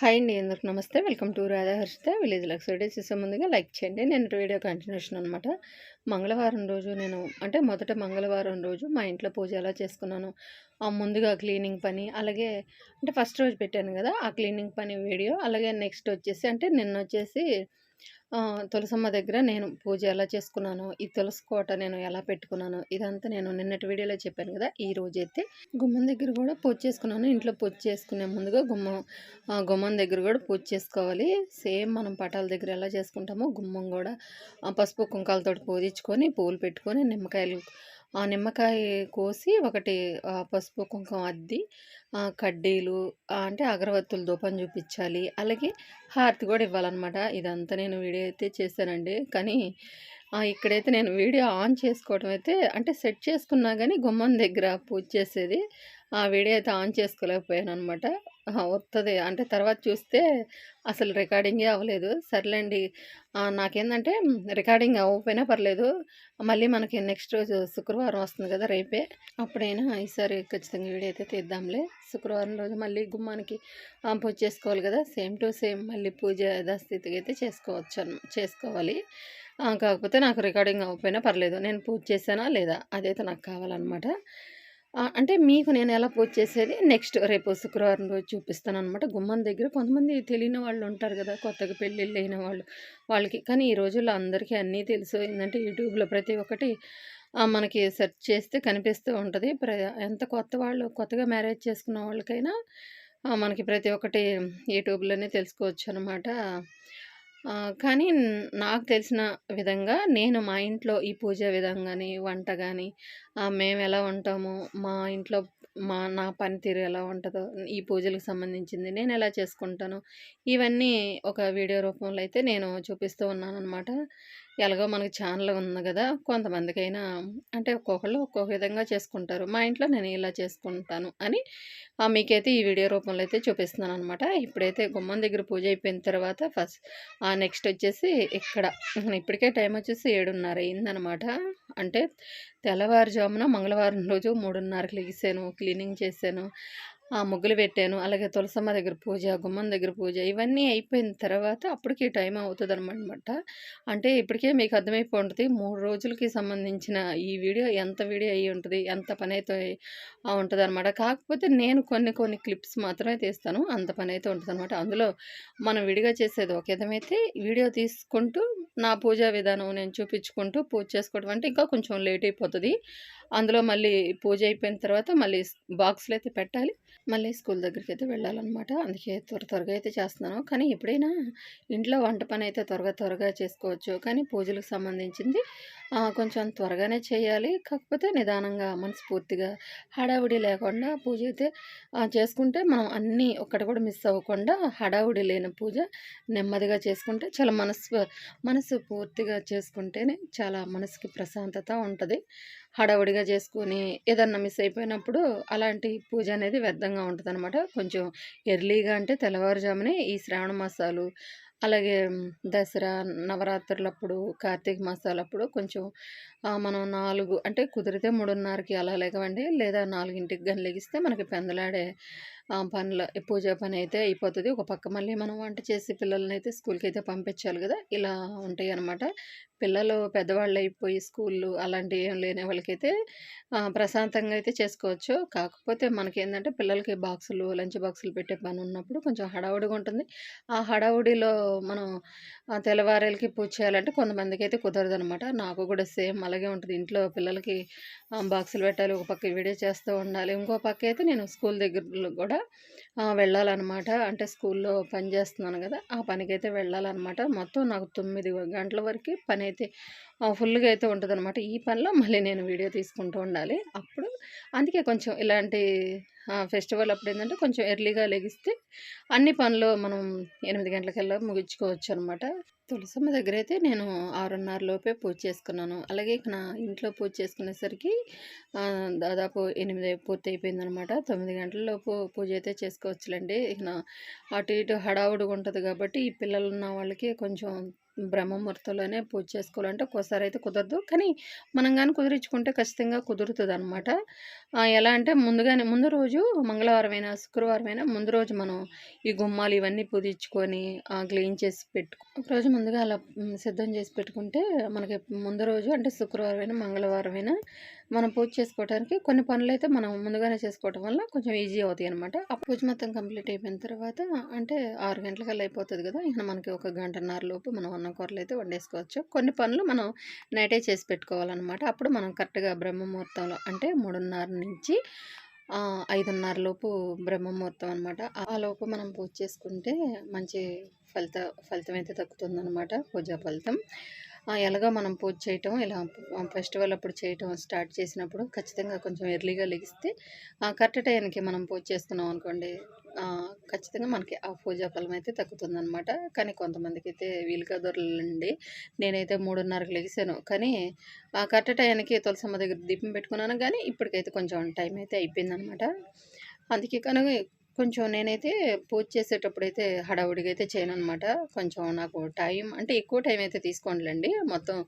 Hi అండి అందరికి నమస్తే. Welcome to Radhaharshita village luxury చేసే ముందుగా లైక్ చేయండి. నేను వీడియో కంటిన్యూషన్ అనమాట మంగళవారం రోజు నేను అంటే మొదట మంగళవారం రోజు మా ఇంట్లో పూజ ఎలా చేసుకున్నాను ఆ ముందుగా క్లీనింగ్ పని అలాగే అంటే ఫస్ట్ రోజు పెట్టాను కదా ఆ క్లీనింగ్ పని వీడియో అలాగే నెక్స్ట్ వచ్చేసి అంటే నిన్న వచ్చేసి తులసమ్మ దగ్గర నేను పూజ ఎలా చేసుకున్నాను ఈ తులసి కోట నేను ఎలా పెట్టుకున్నాను ఇదంతా నేను నిన్నటి వీడియోలో చెప్పాను కదా ఈ రోజైతే గుమ్మం దగ్గర కూడా పూజ చేసుకున్నాను. ఇంట్లో పూజ చేసుకునే ముందుగా గుమ్మం గుమ్మం దగ్గర కూడా పూజ చేసుకోవాలి. సేమ్ మనం పటాల దగ్గర ఎలా చేసుకుంటామో గుమ్మం కూడా పసుపు కుంకాలతో పూజించుకొని పూలు పెట్టుకొని నిమ్మకాయలు ఆ నిమ్మకాయ కోసి ఒకటి పసుపు కుంకుమ అద్ది కడ్డీలు అంటే అగరవత్తులు దూపం చూపించాలి. అలాగే హారతి కూడా ఇవ్వాలన్నమాట. ఇదంతా నేను వీడియో అయితే చేశానండి. కానీ ఇక్కడైతే నేను వీడియో ఆన్ చేసుకోవడం అయితే అంటే సెట్ చేసుకున్నా కానీ గుమ్మం దగ్గర పూజ చేసేది. ఆ వీడియో అయితే ఆన్ చేసుకోలేకపోయాను అనమాట వస్తుంది అంటే తర్వాత చూస్తే అసలు రికార్డింగే అవ్వలేదు. సర్లేండి. ఆ, నాకేందంటే రికార్డింగ్ అవ్వకపోయినా పర్లేదు. మళ్ళీ మనకి నెక్స్ట్ రోజు శుక్రవారం వస్తుంది కదా రేపే. అప్పుడైనా ఈసారి ఖచ్చితంగా వీడియో అయితే తీద్దాంలే. శుక్రవారం రోజు మళ్ళీ గుమ్మానికి పూజ చేసుకోవాలి కదా. సేమ్ టు సేమ్ మళ్ళీ పూజ యథాస్థితిగా అయితే చేసుకోవచ్చు చేసుకోవాలి. కాకపోతే నాకు రికార్డింగ్ అవ్వకపోయినా పర్లేదు. నేను పూజ చేశానా లేదా? అదైతే నాకు కావాలన్నమాట. అంటే మీకు నేను ఎలా పూజ చేసేది? నెక్స్ట్ రేపు శుక్రవారం రోజు చూపిస్తాను అనమాట గుమ్మం దగ్గర కొంతమంది తెలియని వాళ్ళు ఉంటారు కదా కొత్తగా పెళ్ళిళ్ళు అయిన వాళ్ళు. వాళ్ళకి కానీ ఈ రోజుల్లో అందరికీ అన్నీ తెలుసు. ఏంటంటే యూట్యూబ్లో ప్రతి ఒక్కటి మనకి సెర్చ్ చేస్తే కనిపిస్తూ ఉంటుంది. ప్ర ఎంత కొత్త వాళ్ళు కొత్తగా మ్యారేజ్ చేసుకున్న వాళ్ళకైనా మనకి ప్రతి ఒక్కటి యూట్యూబ్లోనే తెలుసుకోవచ్చు అనమాట కానీ నాకు తెలిసిన విధంగా నేను మా ఇంట్లో ఈ పూజ విధంగాని వంట కానీ మేము ఎలా ఉంటామో మా ఇంట్లో మా నా పనితీరు ఎలా ఉంటుందో ఈ పూజలకు సంబంధించింది నేను ఎలా చేసుకుంటాను ఇవన్నీ ఒక వీడియో రూపంలో అయితే నేను చూపిస్తూ ఉన్నాను అనమాట ఎలాగో మనకి ఛానల్ ఉంది కదా కొంతమందికైనా అంటే ఒక్కొక్కళ్ళు ఒక్కొక్క విధంగా చేసుకుంటారు. మా ఇంట్లో నేను ఇలా చేసుకుంటాను అని ఆ, మీకైతే ఈ వీడియో రూపంలో అయితే చూపిస్తున్నాను అనమాట ఇప్పుడైతే గుమ్మం దగ్గర పూజ అయిపోయిన తర్వాత ఫస్ట్ నెక్స్ట్ వచ్చేసి ఇక్కడ ఇప్పటికే టైం వచ్చేసి ఏడున్నర అయిందనమాట అంటే తెల్లవారుజామున మంగళవారం రోజు మూడున్నరకు లెగిసాను క్లీనింగ్ చేశాను ఆ ముగ్గులు పెట్టాను అలాగే తులసమ్మ దగ్గర పూజ గుమ్మం దగ్గర పూజ ఇవన్నీ అయిపోయిన తర్వాత అప్పటికి టైం అవుతుంది అనమాట అంటే ఇప్పటికే మీకు అర్థమైపో ఉంటుంది మూడు రోజులకి సంబంధించిన ఈ వీడియో ఎంత వీడియో అయి ఉంటుంది ఎంత పని అయితే ఉంటుంది అనమాట కాకపోతే నేను కొన్ని కొన్ని క్లిప్స్ మాత్రమే తీస్తాను అంత పని అయితే ఉంటుంది అనమాట అందులో మనం విడిగా చేసేది ఒక విధమైతే వీడియో తీసుకుంటూ నా పూజా విధానం నేను చూపించుకుంటూ పూజ చేసుకోవడం అంటే ఇంకా కొంచెం లేట్ అయిపోతుంది. అందులో మళ్ళీ పూజ అయిపోయిన తర్వాత మళ్ళీ బాక్స్లో అయితే పెట్టాలి. మళ్ళీ స్కూల్ దగ్గరికి అయితే వెళ్ళాలన్నమాట. అందుకే త్వర త్వరగా అయితే చేస్తున్నాను. కానీ ఎప్పుడైనా ఇంట్లో వంట పని అయితే త్వరగా త్వరగా చేసుకోవచ్చు. కానీ పూజలకు సంబంధించింది కొంచెం త్వరగానే చేయాలి. కాకపోతే నిదానంగా మనస్ఫూర్తిగా హడావుడి లేకుండా పూజ అయితే చేసుకుంటే మనం అన్నీ ఒక్కటి కూడా మిస్ అవ్వకుండా హడావుడి లేని పూజ నెమ్మదిగా చేసుకుంటే చాలా మనసు మనసు పూర్తిగా చేసుకుంటేనే చాలా మనసుకి ప్రశాంతత ఉంటుంది. హడావుడిగా చేసుకొని ఏదన్నా మిస్ అయిపోయినప్పుడు అలాంటి పూజ అనేది వ్యర్థంగా ఉంటుంది అనమాట కొంచెం ఎర్లీగా అంటే తెల్లవారుజామునే ఈ శ్రావణ మాసాలు అలాగే దసరా నవరాత్రులప్పుడు కార్తీక మాసాలప్పుడు కొంచెం మనం నాలుగు అంటే కుదిరితే మూడున్నరకి అలా లేకవండి లేదా నాలుగింటికి కానీ లెగిస్తే మనకి పెందలాడే పనుల పూజ పని అయితే అయిపోతుంది. ఒక పక్క మళ్ళీ మనం వంట చేసి పిల్లల్ని అయితే స్కూల్కి అయితే పంపించాలి కదా. ఇలా ఉంటాయి అనమాట పిల్లలు పెద్దవాళ్ళు అయిపోయి స్కూళ్ళు అలాంటివి ఏం లేని వాళ్ళకైతే ప్రశాంతంగా అయితే చేసుకోవచ్చు. కాకపోతే మనకేంటంటే పిల్లలకి బాక్సులు లంచ్ బాక్సులు పెట్టే పని ఉన్నప్పుడు కొంచెం హడావుడిగా ఉంటుంది. ఆ హడావుడిలో మనం తెల్లవారేలకి పూజ చేయాలంటే కొంతమందికి అయితే కుదరదు అనమాట నాకు కూడా సేమ్ అలాగే ఉంటుంది. ఇంట్లో పిల్లలకి బాక్సులు పెట్టాలి ఒక పక్క వీడియో చేస్తూ ఉండాలి. ఇంకో పక్క అయితే నేను స్కూల్ దగ్గరలో కూడా వెళ్ళాలన్నమాట. అంటే స్కూల్లో పని చేస్తున్నాను కదా ఆ పనికైతే వెళ్ళాలన్నమాట. మొత్తం నాకు తొమ్మిది గంటల వరకు పని అయితే ఫుల్గా అయితే ఉంటుంది అనమాట ఈ పనిలో మళ్ళీ నేను వీడియో తీసుకుంటూ ఉండాలి. అప్పుడు అందుకే కొంచెం ఇలాంటి ఫెస్టివల్ అప్పుడు ఏంటంటే కొంచెం ఎర్లీగా లెగిస్తే అన్ని పనులు మనం ఎనిమిది గంటలకల్లా ముగించుకోవచ్చు అనమాట తులసమ్మ దగ్గర అయితే నేను ఆరున్నర లోపే పూజ చేసుకున్నాను. అలాగే ఇక నా ఇంట్లో పూజ చేసుకునేసరికి దాదాపు ఎనిమిది పూర్తి అయిపోయిందనమాట తొమ్మిది గంటల లోపు పూజ అయితే చేసుకోవచ్చులేండి. ఇక నా అటు ఇటు హడావుడిగా ఉంటుంది కాబట్టి ఈ పిల్లలు ఉన్న వాళ్ళకి కొంచెం బ్రహ్మముహూర్తంలోనే పూజ చేసుకోవాలంటే ఒక్కోసారి అయితే కుదరదు. కానీ మనం కానీ కుదిరించుకుంటే ఖచ్చితంగా కుదురుతుంది అనమాట ఎలా అంటే ముందుగానే ముందు రోజు మంగళవారం అయినా ముందు రోజు మనం ఈ గుమ్మాలు ఇవన్నీ పూజించుకొని క్లీన్ చేసి పెట్టుకో రోజు ముందుగా అలా సిద్ధం చేసి పెట్టుకుంటే మనకి ముందు రోజు అంటే శుక్రవారం అయినా మనం పూజ చేసుకోవడానికి కొన్ని పనులు అయితే మనం ముందుగానే చేసుకోవటం వల్ల కొంచెం ఈజీ అవుతాయి అనమాట ఆ పూజ మొత్తం కంప్లీట్ అయిపోయిన తర్వాత అంటే ఆరు గంటలకల్లా అయిపోతుంది కదా ఇక మనకి ఒక గంటన్నర లోపు మనం అన్నం కూరలు అయితే వండేసుకోవచ్చు. కొన్ని పనులు మనం నైటే చేసి పెట్టుకోవాలన్నమాట. అప్పుడు మనం కరెక్ట్గా బ్రహ్మముహూర్తంలో అంటే మూడున్నర నుంచి ఐదున్నర లోపు బ్రహ్మముహూర్తం అనమాట ఆ లోపు మనం పూజ చేసుకుంటే మంచి ఫలిత ఫలితం అయితే దక్కుతుందన్నమాట పూజా ఫలితం. ఎలాగో మనం పూజ చేయటం ఇలా ఫెస్టివల్ అప్పుడు చేయటం స్టార్ట్ చేసినప్పుడు ఖచ్చితంగా కొంచెం ఎర్లీగా లెగిస్తే కరెక్ట్ టైంకి మనం పూజ చేస్తున్నాం అనుకోండి ఖచ్చితంగా మనకి ఆ పూజా ఫలం అయితే తగ్గుతుందనమాట కానీ కొంతమందికి అయితే వీలుగా దొరలండి నేనైతే మూడున్నరకు లెగిసాను. కానీ ఆ కరెక్ట్ టైంకి తులసమ్మ దగ్గర దీపం పెట్టుకున్నాను. కానీ ఇప్పటికైతే కొంచెం టైం అయితే అయిపోయిందనమాట అందుకే కనుక కొంచెం నేనైతే పూజ చేసేటప్పుడు అయితే హడావుడిగా అయితే చేయను అనమాట కొంచెం నాకు టైం అంటే ఎక్కువ టైం అయితే తీసుకోండిలేండి మొత్తం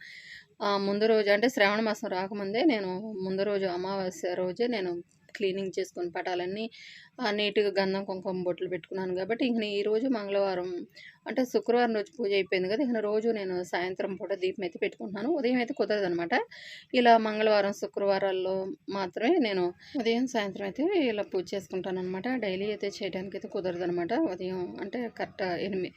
ముందు రోజు అంటే శ్రావణ మాసం రాకముందే నేను ముందు రోజు అమావాస్య రోజే నేను క్లీనింగ్ చేసుకొని పటాలన్నీ నీట్గా గంధం కుంకుమ బొట్లు పెట్టుకున్నాను కాబట్టి ఇంక ఈ రోజు మంగళవారం అంటే శుక్రవారం రోజు పూజ అయిపోయింది కదా ఇక రోజు నేను సాయంత్రం పూట దీపం అయితే పెట్టుకుంటున్నాను. ఉదయం అయితే కుదరదు అనమాట ఇలా మంగళవారం శుక్రవారాల్లో మాత్రమే నేను ఉదయం సాయంత్రం అయితే ఇలా పూజ చేసుకుంటాను అనమాట డైలీ అయితే చేయడానికి అయితే కుదరదు అనమాట ఉదయం అంటే కరెక్ట్ ఎనిమిది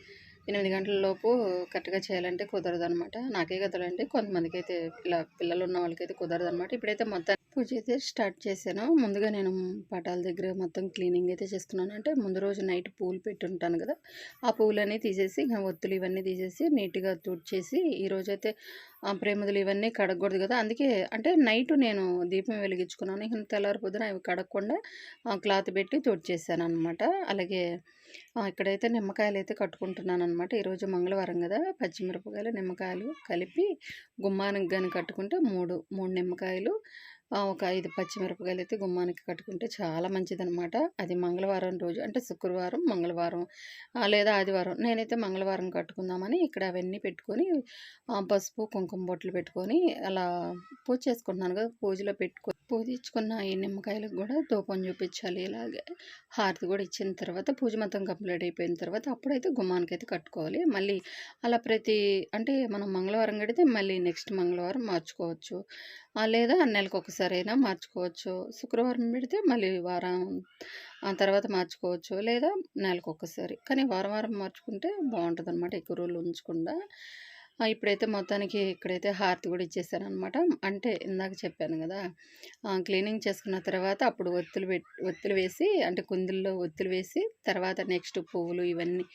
ఎనిమిది గంటల లోపు కరెక్ట్గా చేయాలంటే కుదరదు అనమాట నాకే కదలండి. కొంతమందికి అయితే ఇలా పిల్లలు ఉన్న వాళ్ళకైతే కుదరదు అనమాట ఇప్పుడైతే మొత్తం పూజ అయితే స్టార్ట్ చేశాను. ముందుగా నేను పటాల దగ్గర మొత్తం క్లీనింగ్ అయితే చేస్తున్నాను. అంటే ముందు రోజు నైట్ పూలు పెట్టి ఉంటాను కదా ఆ పూలన్నీ తీసేసి ఇంకా ఒత్తులు ఇవన్నీ తీసేసి నీట్గా తుడిచేసి ఈరోజైతే ప్రేమదులు ఇవన్నీ కడగకూడదు కదా. అందుకే అంటే నైట్ నేను దీపం వెలిగించుకున్నాను. ఇక తెల్లారి పొద్దున అవి కడగకుండా క్లాత్ పెట్టి తుడిచేసాను అనమాట అలాగే ఇక్కడైతే నిమ్మకాయలు అయితే కట్టుకుంటున్నాను అనమాట ఈరోజు మంగళవారం కదా. పచ్చిమిరపకాయలు నిమ్మకాయలు కలిపి గుమ్మానికి కానీ కట్టుకుంటే మూడు మూడు నిమ్మకాయలు ఒక ఐదు పచ్చిమిరపకాయలు అయితే గుమ్మానికి కట్టుకుంటే చాలా మంచిదనమాట అది మంగళవారం రోజు అంటే శుక్రవారం మంగళవారం లేదా ఆదివారం. నేనైతే మంగళవారం కట్టుకుందామని ఇక్కడ అవన్నీ పెట్టుకొని పసుపు కుంకుమ బొట్లు పెట్టుకొని అలా పూజ చేసుకుంటున్నాను కదా పూజలో పెట్టుకొని పెట్టుకో పూజించుకున్న ఈ నిమ్మకాయలకు కూడా ధూపం చూపించాలి ఇలాగే. హారతి కూడా ఇచ్చిన తర్వాత పూజ మొత్తం కంప్లీట్ అయిపోయిన తర్వాత అప్పుడైతే గుమ్మానికి అయితే కట్టుకోవాలి. మళ్ళీ అలా ప్రతి అంటే మనం మంగళవారం కడితే మళ్ళీ నెక్స్ట్ మంగళవారం మార్చుకోవచ్చు. లేదా నెలకు ఒకసారి అయినా మార్చుకోవచ్చు. శుక్రవారం పెడితే మళ్ళీ వారం ఆ తర్వాత మార్చుకోవచ్చు. లేదా నెలకు ఒకసారి. కానీ వారం వారం మార్చుకుంటే బాగుంటుంది అనమాట ఎక్కువ రోజులు ఉంచకుండా. ఇప్పుడైతే మొత్తానికి ఇక్కడైతే హారతి కూడా ఇచ్చేసాను అనమాట అంటే ఇందాక చెప్పాను కదా క్లీనింగ్ చేసుకున్న తర్వాత అప్పుడు ఒత్తులు ఒత్తులు వేసి అంటే కుందుల్లో ఒత్తులు వేసి తర్వాత నెక్స్ట్ పువ్వులు ఇవన్నీ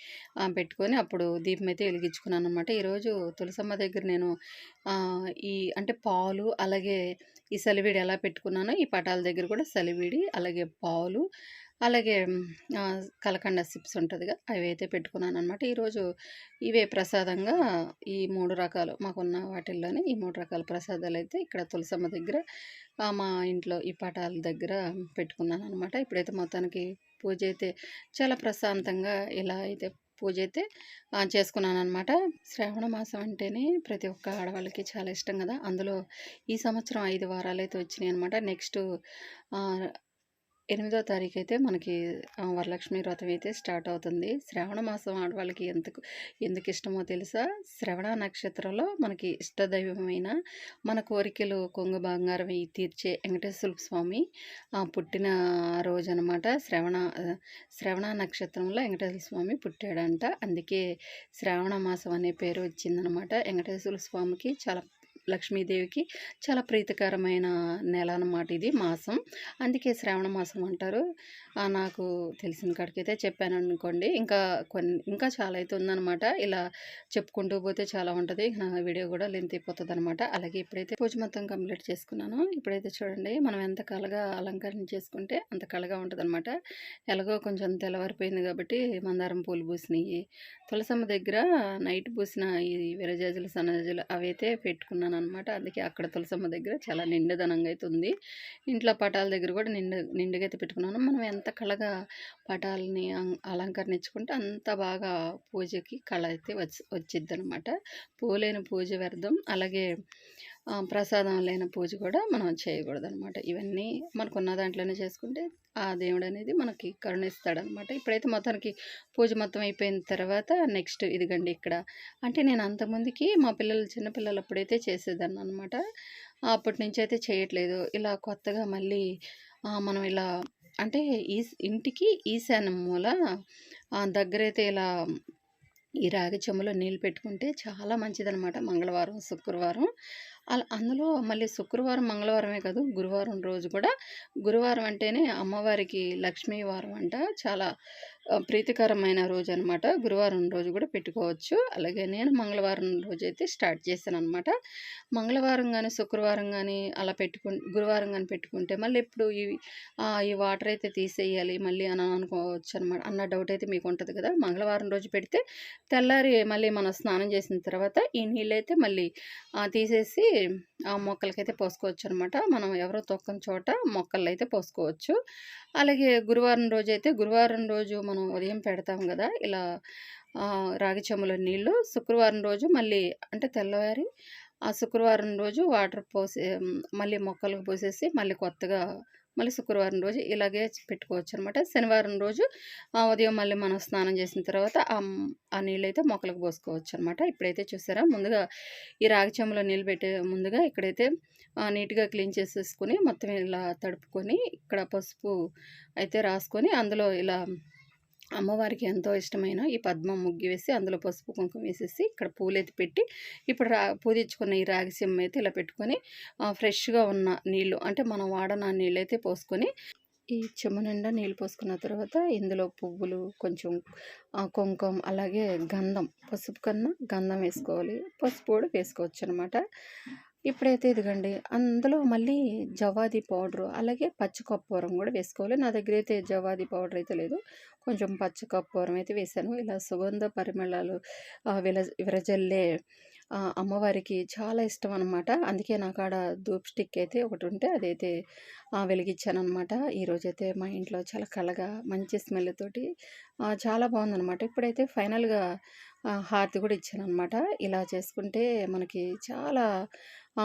పెట్టుకొని అప్పుడు దీపం అయితే వెలిగించుకున్నాను అనమాట ఈరోజు తులసమ్మ దగ్గర నేను ఈ అంటే పాలు అలాగే ఈ సలివిడి ఎలా పెట్టుకున్నానో ఈ పటాల దగ్గర కూడా సలివిడి అలాగే పాలు అలాగే కలకండ సిప్స్ ఉంటుందిగా అవి అయితే పెట్టుకున్నాను అనమాట ఈరోజు ఇవే ప్రసాదంగా ఈ మూడు రకాలు మాకున్న వాటిల్లోనే ఈ మూడు రకాల ప్రసాదాలు అయితే ఇక్కడ తులసమ్మ దగ్గర మా ఇంట్లో ఈ పటాల దగ్గర పెట్టుకున్నాను అనమాట ఇప్పుడైతే మొత్తానికి పూజ అయితే చాలా ప్రశాంతంగా ఇలా అయితే పూజ అయితే చేసుకున్నాను అనమాట శ్రావణ మాసం అంటేనే ప్రతి ఒక్క ఆడవాళ్ళకి చాలా ఇష్టం కదా. అందులో ఈ సంవత్సరం ఐదు వారాలు అయితే వచ్చినాయి అనమాట నెక్స్ట్ ఎనిమిదో తారీఖు అయితే మనకి ఆ, వరలక్ష్మి వ్రతం అయితే స్టార్ట్ అవుతుంది. శ్రావణ మాసం ఆడవాళ్ళకి ఎందుకు ఎందుకు ఇష్టమో తెలుసా? శ్రవణ నక్షత్రంలో మనకి ఇష్టదైవమైన మన కోరికలు కొంగు బంగారం తీర్చే వెంకటేశ్వర స్వామి ఆ, పుట్టిన రోజు అనమాట శ్రవణ శ్రవణ నక్షత్రంలో వెంకటేశ్వర స్వామి పుట్టాడంట. అందుకే శ్రావణ మాసం అనే పేరు వచ్చిందనమాట. వెంకటేశ్వర స్వామికి చాలా లక్ష్మీదేవికి చాలా ప్రీతికరమైన నెల అన్నమాట ఇది మాసం. అందుకే శ్రావణ మాసం అంటారు. నాకు తెలిసిన కాడికైతే చెప్పాను అనుకోండి. ఇంకా కొన్ని ఇంకా చాలా అయితే ఉందన్నమాట. ఇలా చెప్పుకుంటూ పోతే చాలా ఉంటుంది. నా వీడియో కూడా లెంత్ అయిపోతుంది అనమాట అలాగే ఇప్పుడైతే పూజ మొత్తం కంప్లీట్ చేసుకున్నాను. ఇప్పుడైతే చూడండి మనం ఎంత కళగా అలంకరణ చేసుకుంటే అంత కళగా ఉంటుంది అనమాట ఎలాగో కొంచెం తెల్లవారిపోయింది కాబట్టి మందారం పూలు పూసినాయి. తులసమ్మ దగ్గర నైట్ పూసిన ఈ విరజాజులు సన్నజాజులు అవైతే పెట్టుకున్నాను అనమాట అందుకే అక్కడ తులసమ్మ దగ్గర చాలా నిండుదనంగా అయితే ఉంది. ఇంట్లో పటాల దగ్గర కూడా నిండు నిండుగా అయితే పెట్టుకున్నాను. మనం ఎంత కళగా పటాలని అం- అలంకరించుకుంటే అంత బాగా పూజకి కళ అయితే వచ్చి వచ్చిద్ది అనమాట పూలైన పూజ వ్యర్థం. అలాగే ప్రసాదం లేని పూజ కూడా మనం చేయకూడదు అనమాట ఇవన్నీ మనకున్న దాంట్లోనే చేసుకుంటే ఆ దేవుడు అనేది మనకి కరుణిస్తాడనమాట ఇప్పుడైతే మొత్తానికి పూజ మొత్తం అయిపోయిన తర్వాత నెక్స్ట్ ఇదిగండి ఇక్కడ. అంటే నేను అంతకుముందుకి మా పిల్లలు చిన్నపిల్లలు అప్పుడైతే చేసేదాన్ని అనమాట అప్పటి నుంచి అయితే చేయట్లేదు. ఇలా కొత్తగా మళ్ళీ మనం ఇలా అంటే ఈ ఇంటికి ఈశాన్యం మూల దగ్గరైతే ఇలా ఈ రాగి చెంబులో నీళ్ళు పెట్టుకుంటే చాలా మంచిదనమాట మంగళవారం శుక్రవారం. అలా అందులో మళ్ళీ శుక్రవారం మంగళవారమే కాదు గురువారం రోజు కూడా. గురువారం అంటేనే అమ్మవారికి లక్ష్మీవారం అంట. చాలా ప్రీతికరమైన రోజు అనమాట గురువారం రోజు కూడా పెట్టుకోవచ్చు. అలాగే నేను మంగళవారం రోజు అయితే స్టార్ట్ చేశాను అనమాట మంగళవారం కానీ శుక్రవారం కానీ అలా పెట్టుకు గురువారం కానీ పెట్టుకుంటే మళ్ళీ ఎప్పుడు ఈ ఈ వాటర్ అయితే తీసేయాలి మళ్ళీ అని అనుకోవచ్చు అనమాట అన్న డౌట్ అయితే మీకు ఉంటుంది కదా. మంగళవారం రోజు పెడితే తెల్లారి మళ్ళీ మనం స్నానం చేసిన తర్వాత ఈ నీళ్ళు అయితే మళ్ళీ తీసేసి ఆ మొక్కలకైతే పోసుకోవచ్చు అనమాట మనం ఎవరో తొక్కని చోట మొక్కలు అయితే పోసుకోవచ్చు. అలాగే గురువారం రోజు అయితే గురువారం రోజు మనం ఉదయం పెడతాం కదా! ఇలా రాగి చెంబులో నీళ్ళు శుక్రవారం రోజు మళ్ళీ అంటే తెల్లవారి ఆ శుక్రవారం రోజు వాటర్ పోసి మళ్ళీ మొక్కలకు పోసేసి మళ్ళీ కొత్తగా మళ్ళీ శుక్రవారం రోజు ఇలాగే పెట్టుకోవచ్చు అనమాట శనివారం రోజు ఆ, ఉదయం మళ్ళీ మనం స్నానం చేసిన తర్వాత ఆ నీళ్ళు అయితే మొక్కలకు పోసుకోవచ్చు అనమాట ఇప్పుడైతే చూసారా? ముందుగా ఈ రాగి చెంబులో నీళ్ళు పెట్టే ముందుగా ఇక్కడైతే నీట్గా క్లీన్ చేసేసుకొని మొత్తం ఇలా తడుపుకొని ఇక్కడ పసుపు అయితే రాసుకొని అందులో ఇలా అమ్మవారికి ఎంతో ఇష్టమైన ఈ పద్మం ముగ్గు వేసి అందులో పసుపు కుంకుమ వేసేసి ఇక్కడ పూలెత్తి పెట్టి ఇప్పుడు రా పూజించుకున్న ఈ రాగి సిమ్మ అయితే ఇలా పెట్టుకొని ఫ్రెష్గా ఉన్న నీళ్ళు అంటే మనం వాడన నీళ్ళు అయితే పోసుకొని ఈ చెమ్మ నిండా నీళ్ళు పోసుకున్న తర్వాత ఇందులో పువ్వులు కొంచెం కుంకుమ అలాగే గంధం పసుపు కన్నా గంధం వేసుకోవాలి. పసుపు కూడా వేసుకోవచ్చు అనమాట ఇప్పుడైతే ఇదిగండి. అందులో మళ్ళీ జవాది పౌడరు అలాగే పచ్చికప్పూరం కూడా వేసుకోవాలి. నా దగ్గర అయితే జవాది పౌడర్ అయితే లేదు. కొంచెం పచ్చికప్పూరం అయితే వేసాను. ఇలా సుగంధ పరిమళాలు విల విరజల్లే అమ్మవారికి చాలా ఇష్టం అనమాట అందుకే నాకాడ దూప్ ధూప్ స్టిక్ అయితే ఒకటి ఉంటే అదైతే వెలిగించాను అనమాట ఈరోజైతే మా ఇంట్లో చాలా కలగా మంచి స్మెల్ తోటి చాలా బాగుందనమాట ఇప్పుడైతే ఫైనల్గా హారతి కూడా ఇచ్చాను అనమాట ఇలా చేసుకుంటే మనకి చాలా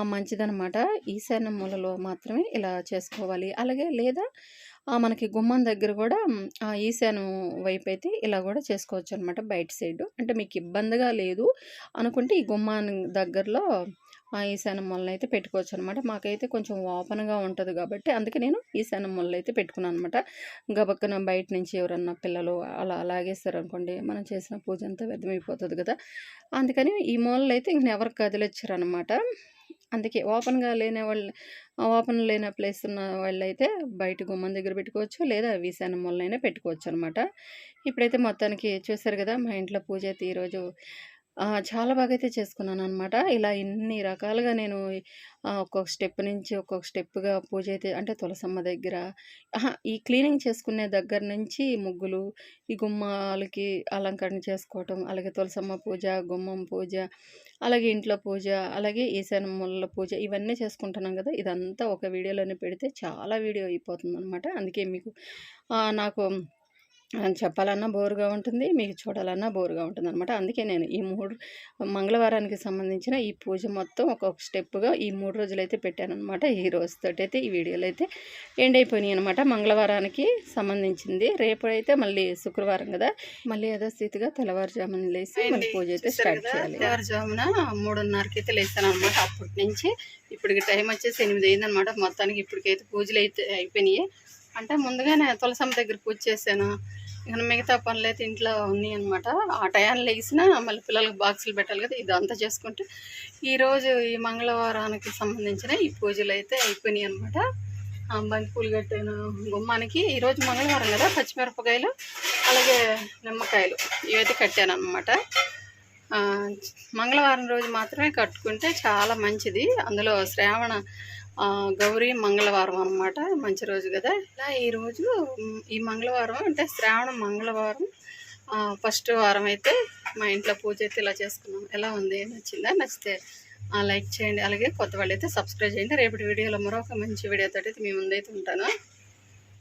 మంచిదనమాట ఈశాన్య మూలలో మాత్రమే ఇలా చేసుకోవాలి. అలాగే లేదా మనకి గుమ్మం దగ్గర కూడా మ్, ఈశాన్యం వైపు అయితే ఇలా కూడా చేసుకోవచ్చు అనమాట బయట సైడ్. అంటే మీకు ఇబ్బందిగా లేదు అనుకుంటే ఈ గుమ్మాన్ దగ్గరలో ఈశాన్య ఈశాన్యం మొలను అయితే పెట్టుకోవచ్చు అనమాట మాకైతే కొంచెం ఓపెన్గా ఉంటుంది కాబట్టి అందుకే నేను ఈశాన్య మొలను అయితే పెట్టుకున్నాను అనమాట గబక్కన బయట నుంచి ఎవరన్నా పిల్లలు అలా అలాగేస్తారు అనుకోండి మనం చేసిన పూజ అంతా వ్యర్థమైపోతుంది కదా! అందుకని ఈ మొలలు అయితే ఇంక ఎవరు కదిలిచ్చారు అనమాట అందుకే ఓపెన్గా లేని వాళ్ళు ఓపెన్ లేని ప్లేస్ ఉన్న వాళ్ళైతే బయట గుమ్మం దగ్గర పెట్టుకోవచ్చు. లేదా వీసాన మొలనైనా పెట్టుకోవచ్చు అనమాట ఇప్పుడైతే మొత్తానికి చూసారు కదా మా ఇంట్లో పూజ అయితే ఈరోజు చాలా బాగా అయితే చేసుకున్నాను అనమాట ఇలా ఇన్ని రకాలుగా నేను ఒక్కొక్క స్టెప్ నుంచి ఒక్కొక్క స్టెప్గా పూజ అయితే అంటే తులసమ్మ దగ్గర ఈ క్లీనింగ్ చేసుకునే దగ్గర నుంచి ముగ్గులు ఈ గుమ్మాలకి అలంకరణ చేసుకోవటం అలాగే తులసమ్మ పూజ గుమ్మం పూజ అలాగే ఇంట్లో పూజ అలాగే ఈశాన్య మూలల పూజ ఇవన్నీ చేసుకుంటున్నాం కదా! ఇదంతా ఒక వీడియోలోనే పెడితే చాలా వీడియో అయిపోతుంది అనమాట అందుకే మీకు నాకు చెప్పాలన్నా బోరుగా ఉంటుంది. మీకు చూడాలన్నా బోరుగా ఉంటుంది అనమాట అందుకే నేను ఈ మూడు మంగళవారానికి సంబంధించిన ఈ పూజ మొత్తం ఒక్కొక్క స్టెప్గా ఈ మూడు రోజులు అయితే పెట్టాను అనమాట ఈ రోజుతోటి అయితే ఈ వీడియోలు అయితే ఎండ్ అయిపోయినాయి అనమాట మంగళవారానికి సంబంధించింది. రేపు అయితే మళ్ళీ శుక్రవారం కదా. మళ్ళీ యథాస్థితిగా తెల్లవారుజామున లేసి మళ్ళీ పూజ అయితే స్టార్ట్ చేయాలి. తెల్లవారుజామున మూడున్నరకి అయితే లేసాను అనమాట అప్పటి నుంచి. ఇప్పటికి టైం వచ్చేసి ఎనిమిది అయింది అనమాట మొత్తానికి ఇప్పటికైతే పూజలు అయితే అయిపోయినాయి. అంటే ముందుగానే తులసమ్మ దగ్గర పూజ చేశాను. ఇక మిగతా పనులు అయితే ఇంట్లో ఉన్నాయి అనమాట ఆ టయాన్ని లేచినా మళ్ళీ పిల్లలకి బాక్సులు పెట్టాలి కదా ఇదంతా చేసుకుంటే ఈరోజు ఈ మంగళవారానికి సంబంధించిన ఈ పూజలు అయితే అయిపోయినాయి అనమాట బంతి పూలు కట్టాను గుమ్మానికి ఈరోజు మంగళవారం కదా పచ్చిమిరపకాయలు అలాగే నిమ్మకాయలు ఇవైతే కట్టాను అనమాట మంగళవారం రోజు మాత్రమే కట్టుకుంటే చాలా మంచిది. అందులో శ్రావణ గౌరీ మంగళవారం అన్నమాట. మంచి రోజు కదా. ఇలా ఈరోజు ఈ మంగళవారం అంటే శ్రావణ మంగళవారం. ఫస్ట్ వారం అయితే మా ఇంట్లో పూజ అయితే ఇలా చేసుకున్నాం. ఎలా ఉంది? నచ్చిందా? నచ్చితే లైక్ చేయండి. అలాగే కొత్త వాళ్ళైతే సబ్స్క్రైబ్ చేయండి. రేపటి వీడియోలో మరొక మంచి వీడియోతో అయితే మీ ముందైతే ఉంటాను.